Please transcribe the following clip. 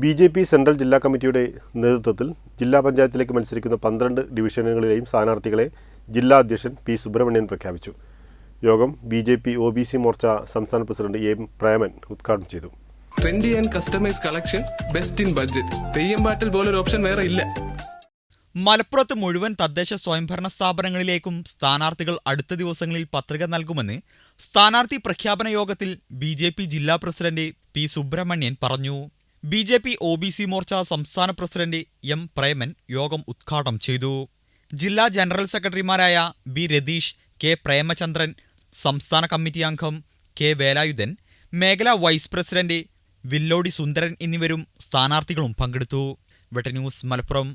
B J P central ജില്ലാ കമ്മിറ്റിയുടെ നേതൃത്വത്തിൽ ജില്ലാ പഞ്ചായത്തിലേക്ക് മത്സരിക്കുന്ന പന്ത്രണ്ട് ഡിവിഷനുകളിലെയും സ്ഥാനാർത്ഥികളെ ജില്ലാ അധ്യക്ഷൻ പി സുബ്രഹ്മണ്യൻ പ്രഖ്യാപിച്ചു. യോഗം B J P O B C Morcha സംസ്ഥാന പ്രസിഡന്റ് എം പ്രേമൻ ഉദ്ഘാടനം ചെയ്തു. Trendy and customise collection best in budget Theyyam പാട്ടിൽ പോലൊരു ഓപ്ഷൻ വേറെ ഇല്ല. മലപ്പുറത്ത് മുഴുവൻ തദ്ദേശ സ്വയംഭരണ സ്ഥാപനങ്ങളിലേക്കും സ്ഥാനാർത്ഥികൾ അടുത്ത ദിവസങ്ങളിൽ പത്രിക നൽകുമെന്ന് സ്ഥാനാർത്ഥി പ്രഖ്യാപന യോഗത്തിൽ ബി ജെ പി ജില്ലാ പ്രസിഡന്റ് പി സുബ്രഹ്മണ്യൻ പറഞ്ഞു. B J P O B C Morcha സംസ്ഥാന പ്രസിഡന്റ് എം പ്രേമൻ യോഗം ഉദ്ഘാടനം ചെയ്തു. ജില്ലാ ജനറൽ സെക്രട്ടറിമാരായ ബി രതീഷ് കെ പ്രേമചന്ദ്രൻ സംസ്ഥാന കമ്മിറ്റി അംഗം കെ വേലായുധൻ മേഖലാ വൈസ് പ്രസിഡന്റ് വില്ലോടി സുന്ദരൻ എന്നിവരും സ്ഥാനാർത്ഥികളും പങ്കെടുത്തു. വെട്ട ന്യൂസ് മലപ്പുറം.